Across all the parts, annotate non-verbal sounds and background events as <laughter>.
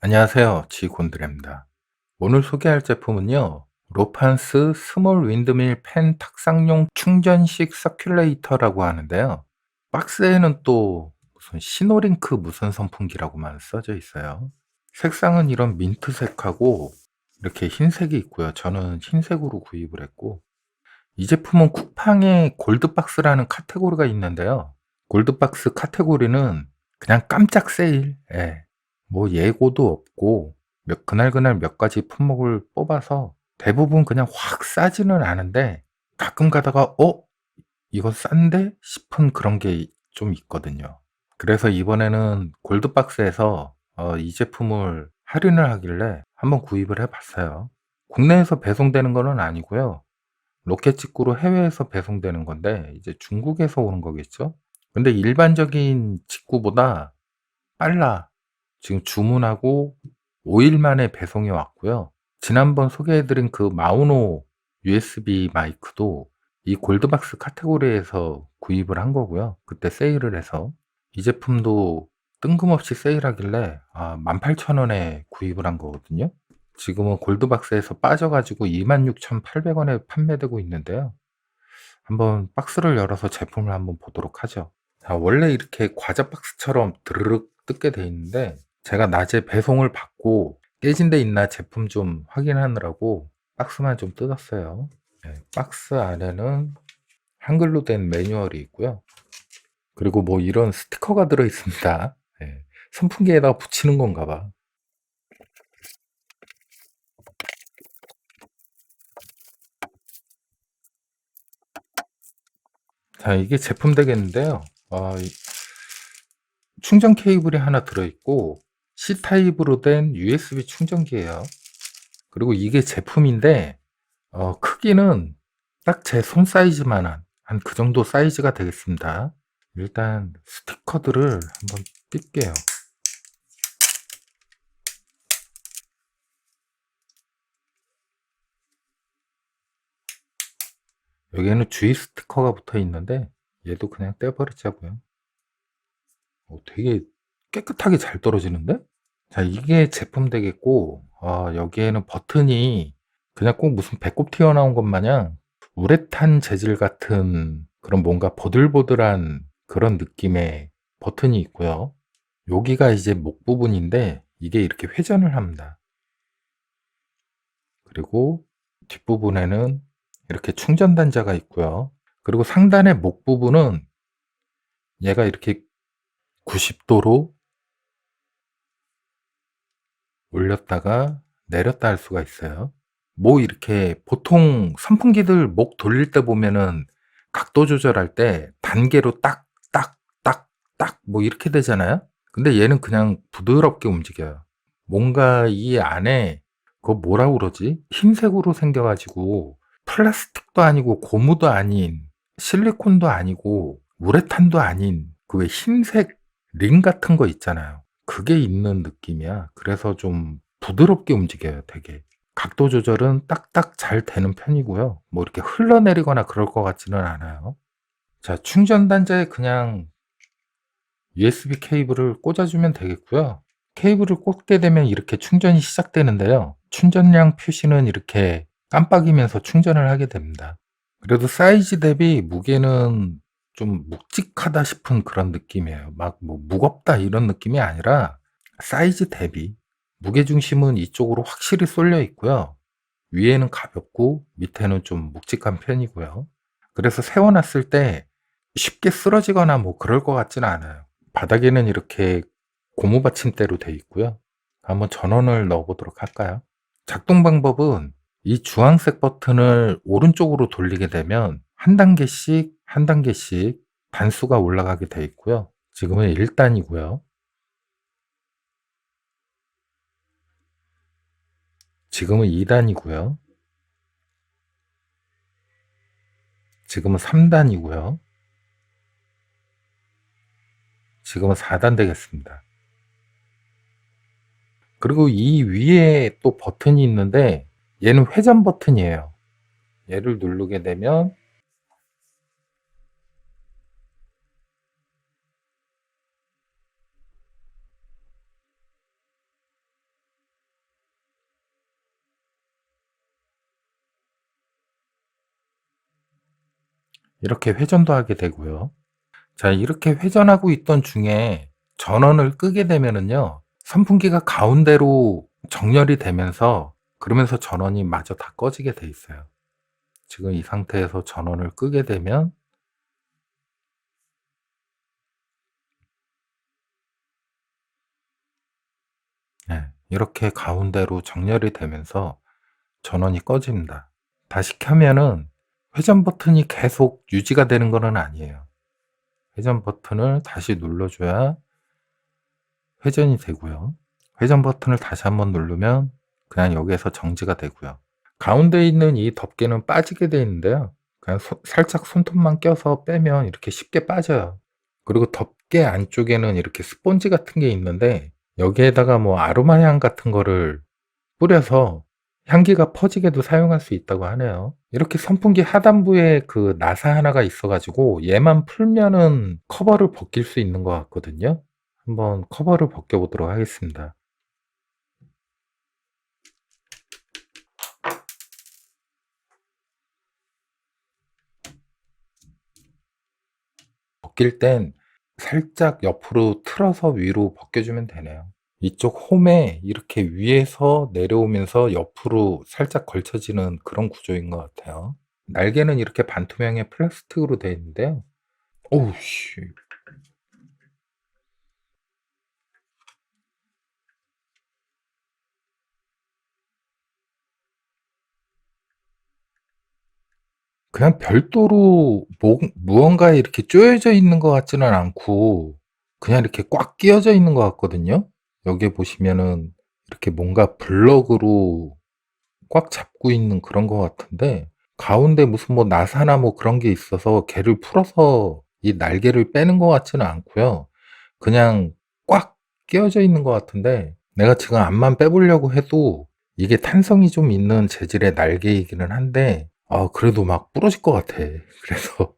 안녕하세요. 지곤드레입니다. 오늘 소개할 제품은요. 로판스 스몰 윈드밀 펜 탁상용 충전식 서큘레이터라고 하는데요. 박스에는 또 무슨 시노링크 무선 선풍기라고만 써져 있어요. 색상은 이런 민트색하고 이렇게 흰색이 있고요. 저는 흰색으로 구입을 했고 이 제품은 쿠팡에 골드박스라는 카테고리가 있는데요. 골드박스 카테고리는 그냥 깜짝 세일. 예. 뭐 예고도 없고 몇 그날 그날 몇 가지 품목을 뽑아서 대부분 그냥 확 싸지는 않은데 가끔 가다가 '어 이거 싼데?' 싶은 그런 게 좀 있거든요. 그래서 이번에는 골드박스에서 어 이 제품을 할인을 하길래 한번 구입을 해 봤어요. 국내에서 배송되는 거는 아니고요. 로켓 직구로 해외에서 배송되는 건데 이제 중국에서 오는 거겠죠? 근데 일반적인 직구보다 빨라. 지금 주문하고 5일 만에 배송이 왔고요. 지난번 소개해 드린 그 마우노 USB 마이크도 이 골드박스 카테고리에서 구입을 한 거고요. 그때 세일을 해서 이 제품도 뜬금없이 세일하길래 아 18,000원에 구입을 한 거거든요. 지금은 골드박스에서 빠져 가지고 26,800 원에 판매되고 있는데요. 한번 박스를 열어서 제품을 한번 보도록 하죠. 자 원래 이렇게 과자 박스처럼 드르륵 뜯게 돼 있는데 제가 낮에 배송을 받고 깨진 데 있나 제품 좀 확인하느라고 박스만 좀 뜯었어요. 네, 박스 안에는 한글로 된 매뉴얼이 있고요. 그리고 뭐 이런 스티커가 들어 있습니다. 네, 선풍기에다가 붙이는 건가 봐. 자, 이게 제품 되겠는데요. 아, 충전 케이블이 하나 들어있고 C타입으로 된 USB 충전기예요. 그리고 이게 제품인데 어, 크기는 딱 제 손 사이즈만한 한 그 정도 사이즈가 되겠습니다. 일단 스티커들을 한번 뛸게요. 여기에는 주의 스티커가 붙어 있는데 얘도 그냥 떼버리자고요. 어, 되게 깨끗하게 잘 떨어지는데? 자, 이게 제품 되겠고, 아, 여기에는 버튼이 그냥 꼭 무슨 배꼽 튀어나온 것 마냥 우레탄 재질 같은 그런 뭔가 보들보들한 그런 느낌의 버튼이 있고요. 여기가 이제 목 부분인데 이게 이렇게 회전을 합니다. 그리고 뒷부분에는 이렇게 충전 단자가 있고요. 그리고 상단의 목 부분은 얘가 이렇게 90도로 올렸다가 내렸다 할 수가 있어요. 뭐 이렇게 보통 선풍기들 목 돌릴 때 보면은 각도 조절할 때 단계로 딱, 딱, 딱, 딱 뭐 이렇게 되잖아요. 근데 얘는 그냥 부드럽게 움직여요. 뭔가 이 안에 그거 뭐라 그러지? 흰색으로 생겨가지고 플라스틱도 아니고 고무도 아닌 실리콘도 아니고 우레탄도 아닌 그 왜 흰색 링 같은 거 있잖아요. 그게 있는 느낌이야. 그래서 좀 부드럽게 움직여요, 되게. 각도 조절은 딱딱 잘 되는 편이고요. 뭐 이렇게 흘러내리거나 그럴 것 같지는 않아요. 자, 충전 단자에 그냥 USB 케이블을 꽂아주면 되겠고요. 케이블을 꽂게 되면 이렇게 충전이 시작되는데요. 충전량 표시는 이렇게 깜빡이면서 충전을 하게 됩니다. 그래도 사이즈 대비 무게는 좀 묵직하다 싶은 그런 느낌이에요. 막 뭐 무겁다 이런 느낌이 아니라 사이즈 대비 무게 중심은 이쪽으로 확실히 쏠려 있고요. 위에는 가볍고 밑에는 좀 묵직한 편이고요. 그래서 세워놨을 때 쉽게 쓰러지거나 뭐 그럴 것 같지는 않아요. 바닥에는 이렇게 고무 받침대로 되어 있고요. 한번 전원을 넣어보도록 할까요? 작동 방법은 이 주황색 버튼을 오른쪽으로 돌리게 되면 한 단계씩 한 단계씩 단수가 올라가게 되어 있고요. 지금은 1단이고요. 지금은 2단이고요. 지금은 3단이고요. 지금은 4단 되겠습니다. 그리고 이 위에 또 버튼이 있는데 얘는 회전 버튼이에요. 얘를 누르게 되면 이렇게 회전도 하게 되고요. 자, 이렇게 회전하고 있던 중에 전원을 끄게 되면은요. 선풍기가 가운데로 정렬이 되면서 그러면서 전원이 마저 다 꺼지게 돼 있어요. 지금 이 상태에서 전원을 끄게 되면 네, 이렇게 가운데로 정렬이 되면서 전원이 꺼집니다. 다시 켜면은 회전 버튼이 계속 유지가 되는 것은 아니에요. 회전 버튼을 다시 눌러줘야 회전이 되고요. 회전 버튼을 다시 한번 누르면 그냥 여기에서 정지가 되고요. 가운데 있는 이 덮개는 빠지게 되어 있는데요. 그냥 소, 살짝 손톱만 껴서 빼면 이렇게 쉽게 빠져요. 그리고 덮개 안쪽에는 이렇게 스폰지 같은 게 있는데 여기에다가 뭐 아로마 향 같은 거를 뿌려서 향기가 퍼지게도 사용할 수 있다고 하네요. 이렇게 선풍기 하단부에 그 나사 하나가 있어가지고 얘만 풀면은 커버를 벗길 수 있는 것 같거든요. 한번 커버를 벗겨보도록 하겠습니다. 벗길 땐 살짝 옆으로 틀어서 위로 벗겨주면 되네요. 이쪽 홈에 이렇게 위에서 내려오면서 옆으로 살짝 걸쳐지는 그런 구조인 것 같아요. 날개는 이렇게 반투명의 플라스틱으로 되어 있는데요. 오우 씨. 그냥 별도로 뭐, 무언가에 이렇게 쪼여져 있는 것 같지는 않고 그냥 이렇게 꽉 끼어져 있는 것 같거든요. 여기에 보시면은 이렇게 뭔가 블럭으로 꽉 잡고 있는 그런 것 같은데 가운데 무슨 뭐 나사나 뭐 그런 게 있어서 걔를 풀어서 이 날개를 빼는 것 같지는 않고요. 그냥 꽉 끼어져 있는 것 같은데 내가 지금 앞만 빼보려고 해도 이게 탄성이 좀 있는 재질의 날개이기는 한데 아 그래도 막 부러질 것 같아. <laughs> 그래서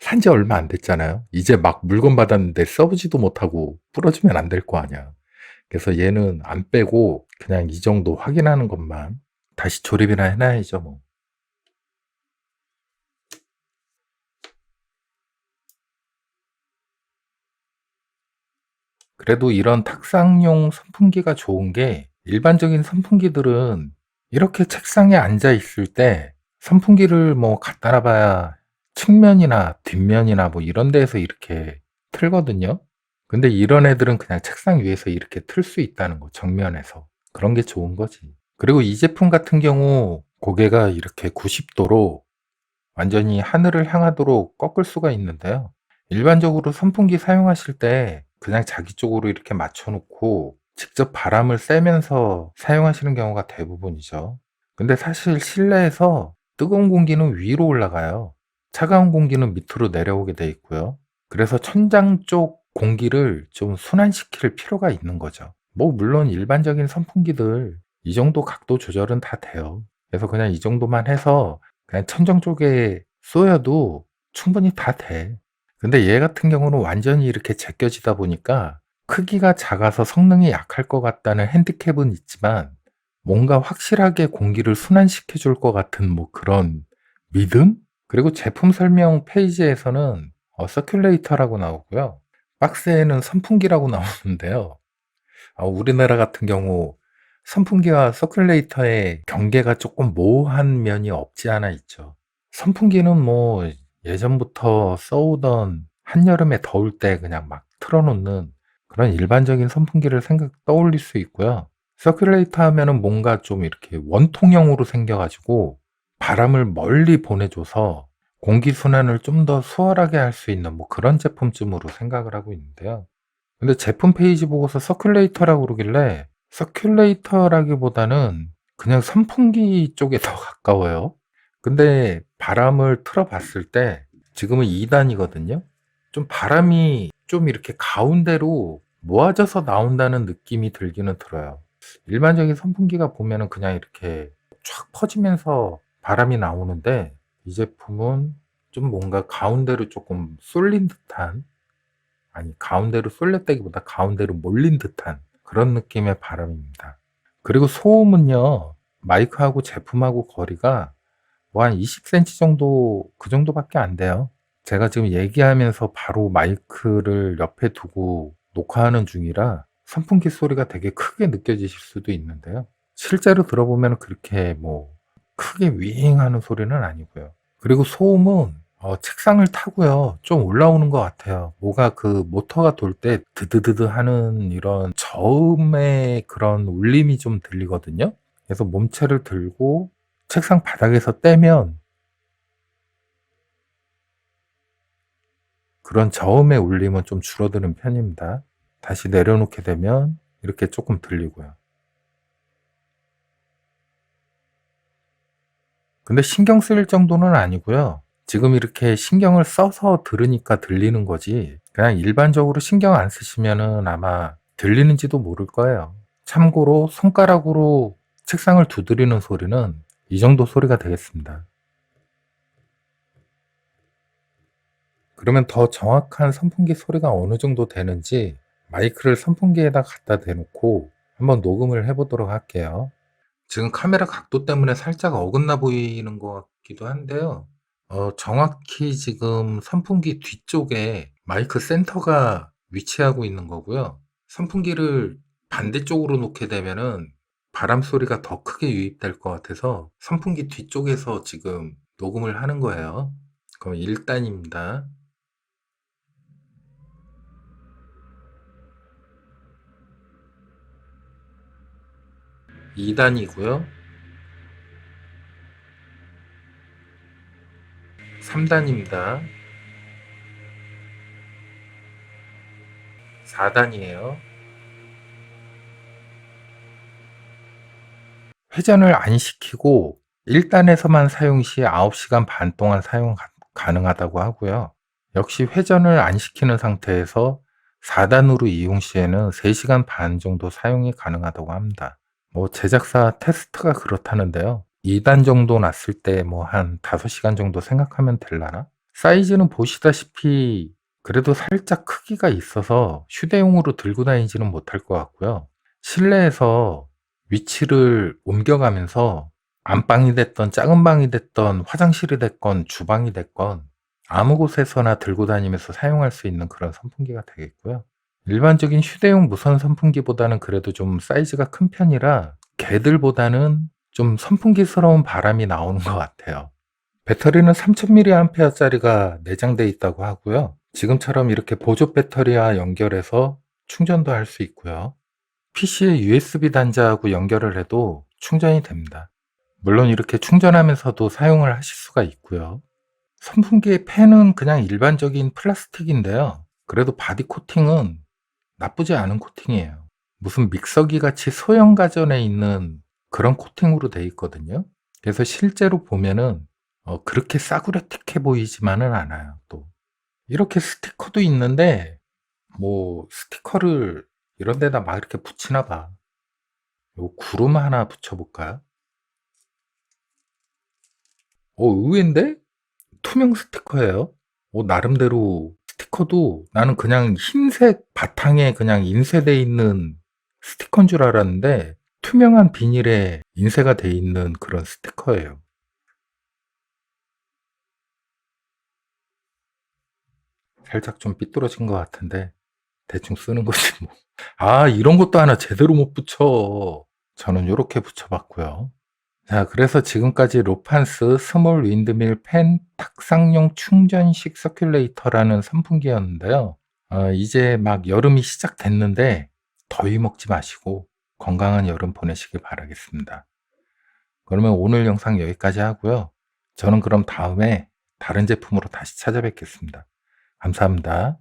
산 지 얼마 안 됐잖아요. 이제 막 물건 받았는데 써보지도 못하고 부러지면 안 될 거 아니야. 그래서 얘는 안 빼고 그냥 이 정도 확인하는 것만 다시 조립이나 해놔야죠 뭐. 그래도 이런 탁상용 선풍기가 좋은 게 일반적인 선풍기들은 이렇게 책상에 앉아 있을 때 선풍기를 뭐 갖다 놔봐야 측면이나 뒷면이나 뭐 이런 데에서 이렇게 틀거든요. 근데 이런 애들은 그냥 책상 위에서 이렇게 틀 수 있다는 거, 정면에서. 그런 게 좋은 거지. 그리고 이 제품 같은 경우 고개가 이렇게 90도로 완전히 하늘을 향하도록 꺾을 수가 있는데요. 일반적으로 선풍기 사용하실 때 그냥 자기 쪽으로 이렇게 맞춰놓고 직접 바람을 쐬면서 사용하시는 경우가 대부분이죠. 근데 사실 실내에서 뜨거운 공기는 위로 올라가요. 차가운 공기는 밑으로 내려오게 돼 있고요. 그래서 천장 쪽 공기를 좀 순환시킬 필요가 있는 거죠. 뭐 물론 일반적인 선풍기들 이 정도 각도 조절은 다 돼요. 그래서 그냥 이 정도만 해서 그냥 천정 쪽에 쏘여도 충분히 다 돼. 근데 얘 같은 경우는 완전히 이렇게 제껴지다 보니까 크기가 작아서 성능이 약할 것 같다는 핸디캡은 있지만 뭔가 확실하게 공기를 순환시켜 줄 것 같은 뭐 그런 믿음? 그리고 제품 설명 페이지에서는 어, 서큘레이터라고 나오고요. 박스에는 선풍기라고 <laughs> 나오는데요. 어, 우리나라 같은 경우 선풍기와 서큘레이터의 경계가 조금 모호한 면이 없지 않아 있죠. 선풍기는 뭐 예전부터 써오던 한여름에 더울 때 그냥 막 틀어놓는 그런 일반적인 선풍기를 생각 떠올릴 수 있고요. 서큘레이터 하면은 뭔가 좀 이렇게 원통형으로 생겨가지고 바람을 멀리 보내줘서 공기 순환을 좀 더 수월하게 할 수 있는 뭐 그런 제품쯤으로 생각을 하고 있는데요. 근데 제품 페이지 보고서 서큘레이터라고 그러길래 서큘레이터라기보다는 그냥 선풍기 쪽에 더 <laughs> 가까워요. 근데 바람을 틀어봤을 때 지금은 2단이거든요. 좀 바람이 좀 이렇게 가운데로 모아져서 나온다는 느낌이 들기는 들어요. 일반적인 선풍기가 보면은 그냥 이렇게 쫙 퍼지면서 바람이 나오는데 이 제품은 좀 뭔가 가운데로 조금 쏠린 듯한 아니 가운데로 쏠렸다기보다 가운데로 몰린 듯한 그런 느낌의 바람입니다. 그리고 소음은요 마이크하고 제품하고 거리가 뭐 한 20cm 정도 그 정도밖에 안 돼요. 제가 지금 얘기하면서 바로 마이크를 옆에 두고 녹화하는 중이라 선풍기 소리가 되게 크게 느껴지실 수도 있는데요. 실제로 들어보면 그렇게 뭐 크게 윙 하는 소리는 아니고요. 그리고 소음은 어, 책상을 타고요. 좀 올라오는 것 같아요. 뭐가 그 모터가 돌 때 드드드드 하는 이런 저음의 그런 울림이 좀 들리거든요. 그래서 몸체를 들고 책상 바닥에서 떼면 그런 저음의 울림은 좀 줄어드는 편입니다. 다시 내려놓게 되면 이렇게 조금 들리고요. 근데 신경 쓸 정도는 아니고요. 지금 이렇게 신경을 써서 들으니까 들리는 거지 그냥 일반적으로 신경 안 쓰시면은 아마 들리는지도 모를 거예요. 참고로 손가락으로 책상을 두드리는 소리는 이 정도 소리가 되겠습니다. 그러면 더 정확한 선풍기 소리가 어느 정도 되는지 마이크를 선풍기에다 갖다 대놓고 한번 녹음을 해보도록 할게요. 지금 카메라 각도 때문에 살짝 어긋나 보이는 것 같기도 한데요. 어, 정확히 지금 선풍기 뒤쪽에 마이크 센터가 위치하고 있는 거고요. 선풍기를 반대쪽으로 놓게 되면은 바람 소리가 더 크게 유입될 것 같아서 선풍기 뒤쪽에서 지금 녹음을 하는 거예요. 그럼 1단입니다. 2단이고요. 3단입니다. 4단이에요. 회전을 안 시키고 1단에서만 사용 시 9시간 반 동안 사용 가능하다고 하고요. 역시 회전을 안 시키는 상태에서 4단으로 이용 시에는 3시간 반 정도 사용이 가능하다고 합니다. 뭐 제작사 테스트가 그렇다는데요. 2단 정도 났을 때 뭐 한 5시간 정도 생각하면 될라나? 사이즈는 보시다시피 그래도 살짝 크기가 있어서 휴대용으로 들고 다니지는 못할 것 같고요. 실내에서 위치를 옮겨가면서 안방이 됐던 작은 방이 됐던 화장실이 됐건 주방이 됐건 아무 곳에서나 들고 다니면서 사용할 수 있는 그런 선풍기가 되겠고요. 일반적인 휴대용 무선 선풍기보다는 그래도 좀 사이즈가 큰 편이라 개들보다는 좀 선풍기스러운 바람이 나오는 것 같아요. 배터리는 3000mAh짜리가 내장되어 있다고 하고요. 지금처럼 이렇게 보조 배터리와 연결해서 충전도 할 수 있고요. PC에 USB 단자하고 연결을 해도 충전이 됩니다. 물론 이렇게 충전하면서도 사용을 하실 수가 있고요. 선풍기의 팬은 그냥 일반적인 플라스틱인데요. 그래도 바디 코팅은 나쁘지 않은 코팅이에요. 무슨 믹서기 같이 소형 가전에 있는 그런 코팅으로 돼 있거든요. 그래서 실제로 보면은 어, 그렇게 싸구려틱해 보이지만은 않아요. 또 이렇게 스티커도 있는데 뭐 스티커를 이런 데다 막 이렇게 붙이나 봐. 요 구름 하나 붙여볼까요? 어, 의외인데? 투명 스티커예요. 어, 나름대로 스티커도 나는 그냥 흰색 바탕에 그냥 인쇄돼 있는 스티커인 줄 알았는데 투명한 비닐에 인쇄가 돼 있는 그런 스티커예요. 살짝 좀 삐뚤어진 것 같은데 대충 쓰는 거지 뭐. 아 이런 것도 하나 제대로 못 붙여. 저는 이렇게 붙여봤고요. 자 그래서 지금까지 로판스 스몰 윈드밀 펜 탁상용 충전식 서큘레이터라는 선풍기였는데요. 어, 이제 막 여름이 시작됐는데 더위 먹지 마시고 건강한 여름 보내시길 바라겠습니다. 그러면 오늘 영상 여기까지 하고요. 저는 그럼 다음에 다른 제품으로 다시 찾아뵙겠습니다. 감사합니다.